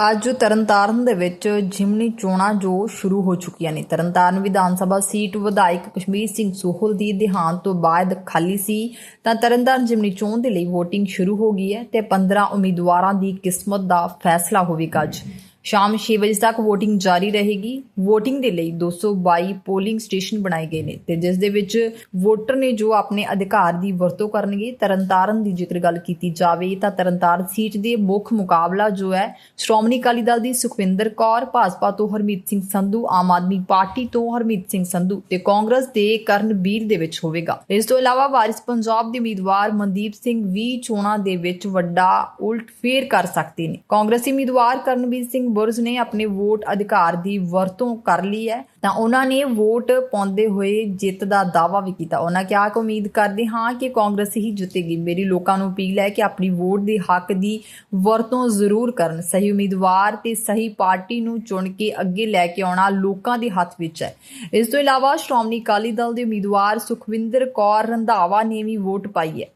ਅੱਜ ਤਰਨਤਾਰਨ ਦੇ ਵਿੱਚ ਜਿਮਨੀ ਚੋਣਾਂ ਜੋ ਸ਼ੁਰੂ ਹੋ ਚੁੱਕੀਆਂ ਨੇ। ਤਰਨਤਾਰਨ ਵਿਧਾਨ ਸਭਾ ਸੀਟ ਵਿਧਾਇਕ ਕਸ਼ਮੀਰ ਸਿੰਘ ਸੋਹਲ ਦੀ ਦੇਹਾਂਤ ਤੋਂ ਬਾਅਦ ਖਾਲੀ ਸੀ। ਤਾਂ ਤਰਨਤਾਰਨ ਜਿਮਨੀ ਚੋਣ ਦੇ ਲਈ VOTING ਸ਼ੁਰੂ ਹੋ ਗਈ ਹੈ ਤੇ 15 ਉਮੀਦਵਾਰਾਂ ਦੀ ਕਿਸਮਤ ਦਾ ਫੈਸਲਾ ਹੋਵੇਗਾ ਅੱਜ। ਸ਼ਾਮ 6 ਵਜੇ ਤੱਕ VOTING ਜਾਰੀ ਰਹੇਗੀ। VOTING ਦੇ ਲਈ 222 ਪੋਲਿੰਗ ਸਟੇਸ਼ਨ ਬਣਾਏ ਗਏ ਨੇ ਤੇ ਜਿਸ ਦੇ ਵਿੱਚ ਵੋਟਰ ਨੇ ਜੋ ਆਪਣੇ ਅਧਿਕਾਰ ਦੀ ਵਰਤੋਂ ਕਰਨਗੇ, ਤਰਨਤਾਰਨ ਦੀ ਜੇਕਰ ਗੱਲ ਕੀਤੀ ਜਾਵੇ ਤਾਂ ਤਰਨਤਾਰਨ ਸੀਟ ਦੇ ਮੁੱਖ ਮੁਕਾਬਲਾ ਜੋ ਹੈ, ਸ਼੍ਰੋਮਣੀ ਅਕਾਲੀ ਦਲ ਦੀ ਸੁਖਵਿੰਦਰ ਕੌਰ, ਭਾਜਪਾ ਤੋਂ ਹਰਮੀਤ ਸਿੰਘ ਸੰਧੂ, ਆਮ ਆਦਮੀ ਪਾਰਟੀ ਤੋਂ ਹਰਮੀਤ ਸਿੰਘ ਸੰਧੂ ਤੇ ਕਾਂਗਰਸ ਦੇ ਕਰਨਬੀਰ ਦੇ ਵਿੱਚ ਹੋਵੇਗਾ। ਇਸ ਤੋਂ ਇਲਾਵਾ ਵਾਰਿਸ ਪੰਜਾਬ ਦੇ ਉਮੀਦਵਾਰ ਮਨਦੀਪ ਸਿੰਘ ਵੀ ਚੋਣਾਂ ਦੇ ਵਿੱਚ ਵੱਡਾ ਉਲਟ ਫੇਰ ਕਰ ਸਕਦੇ ਨੇ। ਕਾਂਗਰਸੀ ਉਮੀਦਵਾਰ ਕਰਨਬੀਰ ਸਿੰਘ ਬੁਰਜ ਨੇ ਆਪਣੇ ਵੋਟ ਅਧਿਕਾਰ ਦੀ ਵਰਤੋਂ ਕਰ ਲਈ ਹੈ, ਤਾਂ ਉਹਨਾਂ ਨੇ ਵੋਟ ਪਾਉਂਦੇ ਹੋਏ ਜਿੱਤ ਦਾ ਦਾਅਵਾ ਵੀ ਕੀਤਾ। ਉਹਨਾਂ ਕਿਹਾ ਕਿ ਉਮੀਦ ਕਰਦੇ ਹਾਂ ਕਿ ਕਾਂਗਰਸ ਹੀ ਜਿੱਤੇਗੀ। ਮੇਰੀ ਲੋਕਾਂ ਨੂੰ ਅਪੀਲ ਹੈ ਕਿ ਆਪਣੀ ਵੋਟ ਦੇ ਹੱਕ ਦੀ ਵਰਤੋਂ ਜ਼ਰੂਰ ਕਰਨ। ਸਹੀ ਉਮੀਦਵਾਰ ਤੇ ਸਹੀ ਪਾਰਟੀ ਨੂੰ ਚੁਣ ਕੇ ਅੱਗੇ ਲੈ ਕੇ ਆਉਣਾ ਲੋਕਾਂ ਦੇ ਹੱਥ ਵਿੱਚ ਹੈ। ਇਸ ਤੋਂ ਇਲਾਵਾ ਸ਼੍ਰੋਮਣੀ ਅਕਾਲੀ ਦਲ ਦੇ ਉਮੀਦਵਾਰ ਸੁਖਵਿੰਦਰ ਕੌਰ ਰੰਧਾਵਾ ਨੇ ਵੀ ਵੋਟ ਪਾਈ ਹੈ।